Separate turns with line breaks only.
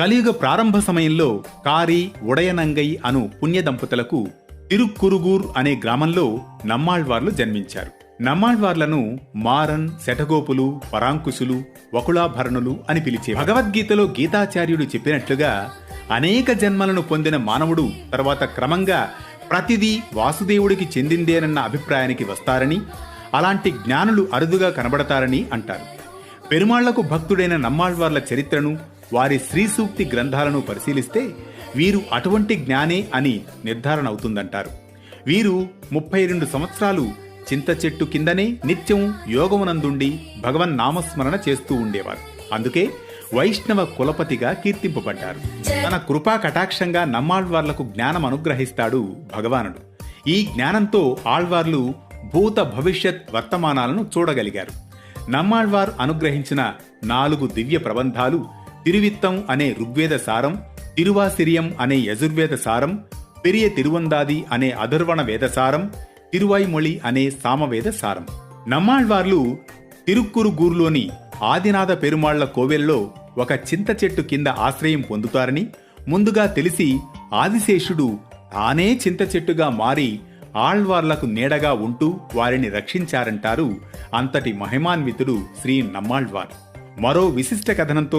కలియుగ ప్రారంభ సమయంలో కారి ఉడయనంగై అను పుణ్య దంపతులకు తిరుక్కురుగూర్ అనే గ్రామంలో నమ్మాళ్వార్లు జన్మించారు. నమ్మాళ్వార్లను మారన్ శటగోపులు పరాంకుశులు వకుళాభరణులు అని పిలిచే భగవద్గీతలో గీతాచార్యుడు చెప్పినట్లుగా అనేక జన్మలను పొందిన మానవుడు తర్వాత క్రమంగా ప్రతిదీ వాసుదేవుడికి చెందిందేనన్న అభిప్రాయానికి వస్తారని అలాంటి జ్ఞానులు అరుదుగా కనబడతారని అంటారు. పెరుమాళ్ళకు భక్తుడైన నమ్మాళ్వార్ల చరిత్రను వారి శ్రీసూక్తి గ్రంథాలను పరిశీలిస్తే వీరు అటువంటి జ్ఞానే అని నిర్ధారణ అవుతుందంటారు. వీరు ముప్పై రెండు సంవత్సరాలు చింత చెట్టు కిందనే నిత్యం యోగమునందుండి భగవన్ నామస్మరణ చేస్తూ ఉండేవారు. అందుకే వైష్ణవ కులపతిగా కీర్తింపబడ్డారు. తన కృపా కటాక్షంగా నమ్మాళ్వార్లకు జ్ఞానం అనుగ్రహిస్తాడు భగవానుడు. ఈ జ్ఞానంతో ఆళ్వార్లు భూత భవిష్యత్ వర్తమానాలను చూడగలిగారు. నమ్మాళ్వార్ అనుగ్రహించిన నాలుగు దివ్య ప్రబంధాలు తిరువిత్తం అనే ఋగ్వేద సారం తిరువాసిరియం అనే యజుర్వేద సారం పెరియ తిరువందాది అనే అధర్వణ వేద సారం తిరువైమొళి అనే సామవేద సారం. నమ్మాళ్వార్లు తిరుక్కురుగూర్లోని ఆదినాథ పెరుమాళ్ళ కోవెల్లో ఒక చింత చెట్టు కింద ఆశ్రయం పొందుతారని ముందుగా తెలిసి ఆదిశేషుడు తానే చింత చెట్టుగా మారి ఆళ్వార్లకు నీడగా ఉంటూ వారిని రక్షించారంటారు అంతటి మహిమాన్వితుడు శ్రీ నమ్మాళ్వార్. మరో విశిష్ట కథనంతో